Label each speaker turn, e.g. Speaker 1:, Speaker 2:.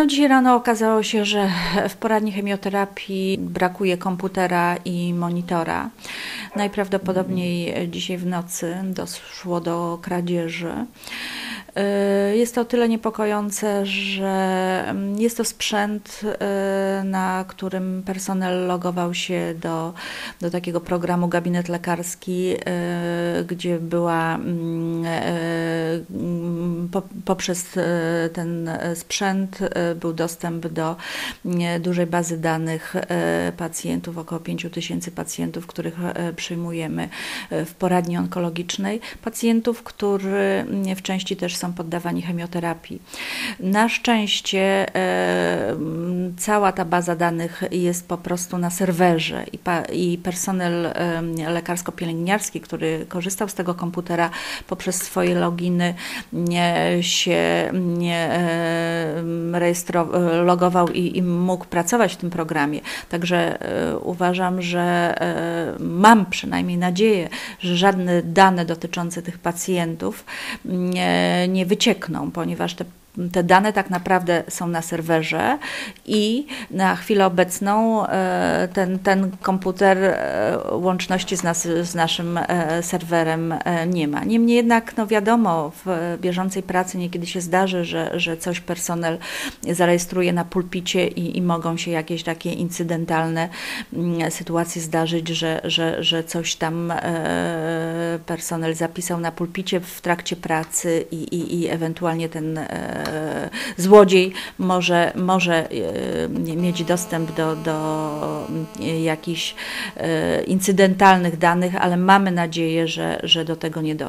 Speaker 1: No, dzisiaj rano okazało się, że w poradni chemioterapii brakuje komputera i monitora. Najprawdopodobniej dzisiaj w nocy doszło do kradzieży. Y, jest to o tyle niepokojące, że mm, jest to sprzęt, y, na którym personel logował się do, do takiego programu gabinet lekarski, y, gdzie była mm, poprzez ten sprzęt był dostęp do dużej bazy danych pacjentów, około 5 tysięcy pacjentów, których przyjmujemy w poradni onkologicznej. Pacjentów, którzy w części też są poddawani chemioterapii. Na szczęście e, cała ta baza danych jest po prostu na serwerze i, i personel e, lekarsko-pielęgniarski, który korzystał z tego komputera poprzez swoje loginy się rejestrował, logował i, i mógł pracować w tym programie. Także e, uważam, że mam przynajmniej nadzieję, że żadne dane dotyczące tych pacjentów nie, nie wyciekną, ponieważ te te dane tak naprawdę są na serwerze i na chwilę obecną e, ten, ten komputer e, łączności z, nas, z naszym e, serwerem nie ma. Niemniej jednak, no wiadomo, w bieżącej pracy niekiedy się zdarzy, że, że coś personel zarejestruje na pulpicie i, i mogą się jakieś takie incydentalne mm, sytuacje zdarzyć, że, że, że coś tam personel zapisał na pulpicie w trakcie pracy i, i, i ewentualnie ten złodziej może, może e, mieć dostęp do, do e, jakichś incydentalnych danych, ale mamy nadzieję, że, że do tego nie doszło.